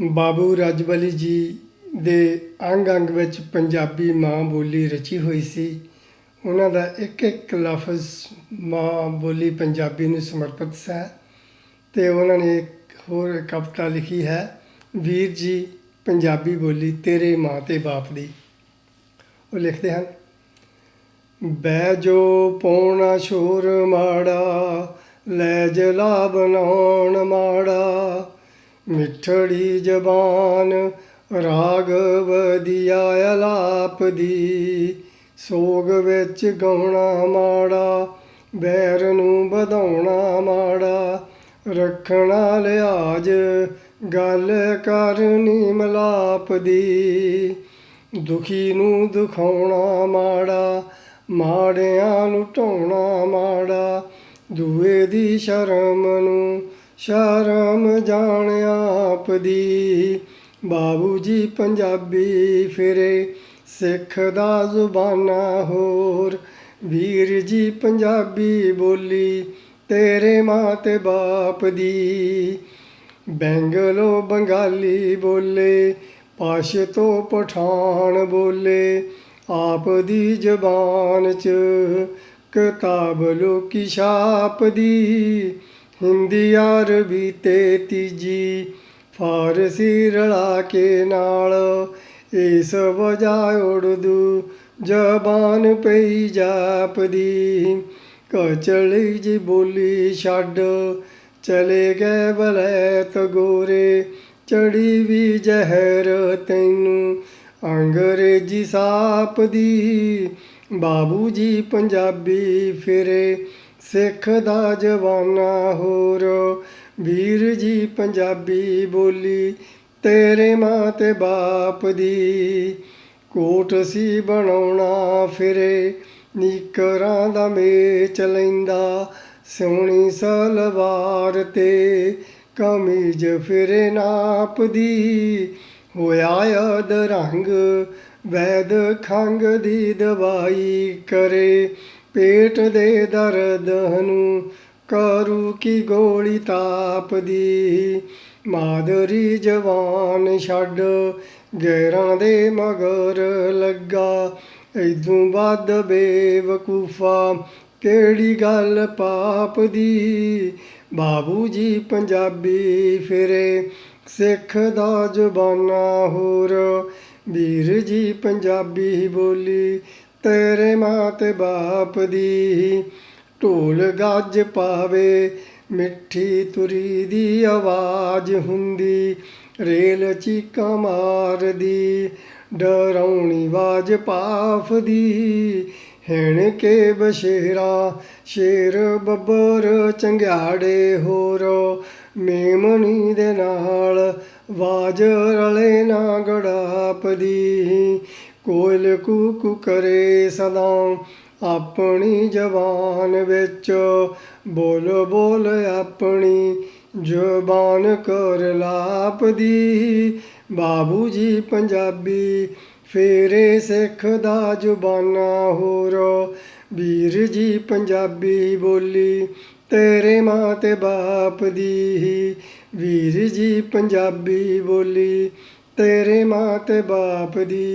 ਬਾਬੂ ਰਾਜਬਲੀ ਜੀ ਦੇ ਅੰਗ ਅੰਗ ਵਿੱਚ ਪੰਜਾਬੀ ਮਾਂ ਬੋਲੀ ਰਚੀ ਹੋਈ ਸੀ। ਉਹਨਾਂ ਦਾ ਇੱਕ ਇੱਕ ਲਫ਼ਜ਼ ਮਾਂ ਬੋਲੀ ਪੰਜਾਬੀ ਨੂੰ ਸਮਰਪਿਤ ਹੈ ਤੇ ਉਹਨਾਂ ਨੇ ਇੱਕ ਹੋਰ ਕਵਿਤਾ ਲਿਖੀ ਹੈ, ਵੀਰ ਜੀ, ਪੰਜਾਬੀ ਬੋਲੀ ਤੇਰੇ ਮਾਂ ਤੇ ਬਾਪ ਦੀ। ਉਹ ਲਿਖਦੇ ਹਨ, ਬਹਿ ਜੋ ਪੌਣਾ ਸ਼ੋਰ ਮਾੜਾ, ਲੈ ਜਲਾ ਬਣਾਉਣ ਮਾੜਾ ਮਿੱਠੜੀ ਜ਼ਬਾਨ ਰਾਗ ਵਧੀਆ ਅਲਾਪ ਦੀ ਸੋਗ ਵਿੱਚ ਗਾਉਣਾ ਮਾੜਾ, ਬੈਰ ਨੂੰ ਵਧਾਉਣਾ ਮਾੜਾ, ਰੱਖਣਾ ਲਿਆਜ ਗੱਲ ਕਰਨੀ ਮਲਾਪ ਦੀ ਦੁਖੀ ਨੂੰ ਦੁਖਾਉਣਾ ਮਾੜਾ, ਮਾੜਿਆਂ ਨੂੰ ਢਾਉਣਾ ਮਾੜਾ, ਦੂਏ ਦੀ ਸ਼ਰਮ ਨੂੰ ਸ਼ਰਮ ਜਾਣ ਆਪ ਦੀ। ਬਾਬੂ ਜੀ ਪੰਜਾਬੀ ਫਿਰੇ, ਸਿੱਖ ਦਾ ਜ਼ੁਬਾਨਾ ਹੋਰ। ਵੀਰ ਜੀ ਪੰਜਾਬੀ ਬੋਲੀ, ਤੇਰੇ ਮਾਂ ਤੇ ਬਾਪ ਦੀ। ਬੈਂਗਲੋ ਬੰਗਾਲੀ ਬੋਲੇ, ਪਾਸ਼ ਤੋਂ ਪਠਾਨ ਬੋਲੇ। ਆਪ ਦੀ ਜ਼ਬਾਨ ਚ ਕਿਤਾਬ ਲੋਕੀ ਛਾਪ ਦੀ। ਹਿੰਦੀ ਅਰਬੀ ਤੇ ਤੀਜੀ ਫਾਰਸੀ ਰਲਾ ਕੇ ਨਾਲ। ਇਸ ਵਜਾ ਉਰਦੂ ਜ਼ਬਾਨ ਪਈ ਜਾਪਦੀ। ਕਚਲੀ ਜੀ ਬੋਲੀ ਛੱਡ ਚਲੇ ਗਏ ਬਲੈਤ ਗੋਰੇ। ਚੜੀ ਵੀ ਜ਼ਹਿਰ ਤੈਨੂੰ ਅੰਗਰੇਜ਼ੀ ਸਾਪ ਦੀ। ਬਾਬੂ ਜੀ ਪੰਜਾਬੀ ਫਿਰੇ ਸਿੱਖ ਦਾ ਜਵਾਨਾ ਹੋਰ, ਵੀਰ ਜੀ ਪੰਜਾਬੀ ਬੋਲੀ, ਤੇਰੇ ਮਾਂ ਤੇ ਬਾਪ ਦੀ। ਕੋਟ ਸੀ ਬਣਾਉਣਾ ਫਿਰੇ, ਨੀਕਰਾਂ ਦਾ ਮੇਚ ਲੈਂਦਾ। ਸੋਹਣੀ ਸਲਵਾਰ ਤੇ ਕਮੀਜ਼ ਫਿਰੇ ਨਾਪਦੀ ਹੋਇਆ ਅਦ ਰੰਗ, ਵੈਦ ਖੰਗ ਦੀ ਦਵਾਈ ਕਰੇ। ਪੇਟ ਦੇ ਦਰਦ ਨੂੰ ਕਰੂ ਕੀ ਗੋਲੀ ਤਾਪਦੀ? ਮਾਦਰੀ ਜਵਾਨ ਛੱਡ, ਗੈਰਾਂ ਦੇ ਮਗਰ ਲੱਗਾ। ਇਦੋਂ ਵੱਧ ਬੇਵਕੂਫਾ, ਕਿਹੜੀ ਗੱਲ ਪਾਪ ਦੀ ਬਾਬੂ ਜੀ ਪੰਜਾਬੀ ਫਿਰੇ, ਸਿੱਖ ਦਾ ਜ਼ਬਾਨਾ ਹੋਰ। ਵੀਰ ਜੀ ਪੰਜਾਬੀ ਬੋਲੀ ਤੇਰੇ ਮਾਤ ਬਾਪ ਦੀ ਢੋਲ ਗੱਜ ਪਾਵੇ, ਮਿੱਠੀ ਤੁਰੀ ਦੀ ਆਵਾਜ਼ ਹੁੰਦੀ, ਰੇਲ ਚੀਕਾਂ ਮਾਰਦੀ, ਡਰਾਉਣੀ ਆਵਾਜ਼ ਪਾਫਦੀ। ਹੈਣ ਕੇ ਬਸ਼ੇਰਾ, ਸ਼ੇਰ ਬੱਬਰ ਚੰਗਿਆੜੇ ਹੋਰ, ਮੇਮਣੀ ਦੇ ਨਾਲ ਆਵਾਜ਼ ਰਲੇ ਨਾ ਗੜਾਪਦੀ। ਕੋਇਲ ਕੂਕੂ ਕਰੇ ਸਦਾ, ਆਪਣੀ ਜ਼ਬਾਨ ਵਿੱਚ ਬੋਲ ਬੋਲ ਆਪਣੀ ਜ਼ਬਾਨ ਕਰ ਲਾਪਦੀ। ਬਾਬੂ ਜੀ ਪੰਜਾਬੀ, ਫੇਰੇ ਸਿੱਖ ਦਾ ਜ਼ੁਬਾਨਾ ਹੋਰ। ਵੀਰ ਜੀ ਪੰਜਾਬੀ ਬੋਲੀ, ਤੇਰੇ ਮਾਂ ਤੇ ਬਾਪ ਦੀ। ਵੀਰ ਜੀ ਪੰਜਾਬੀ ਬੋਲੀ ਤੇਰੇ ਮਾਂ ਤੇ ਬਾਪ ਦੀ।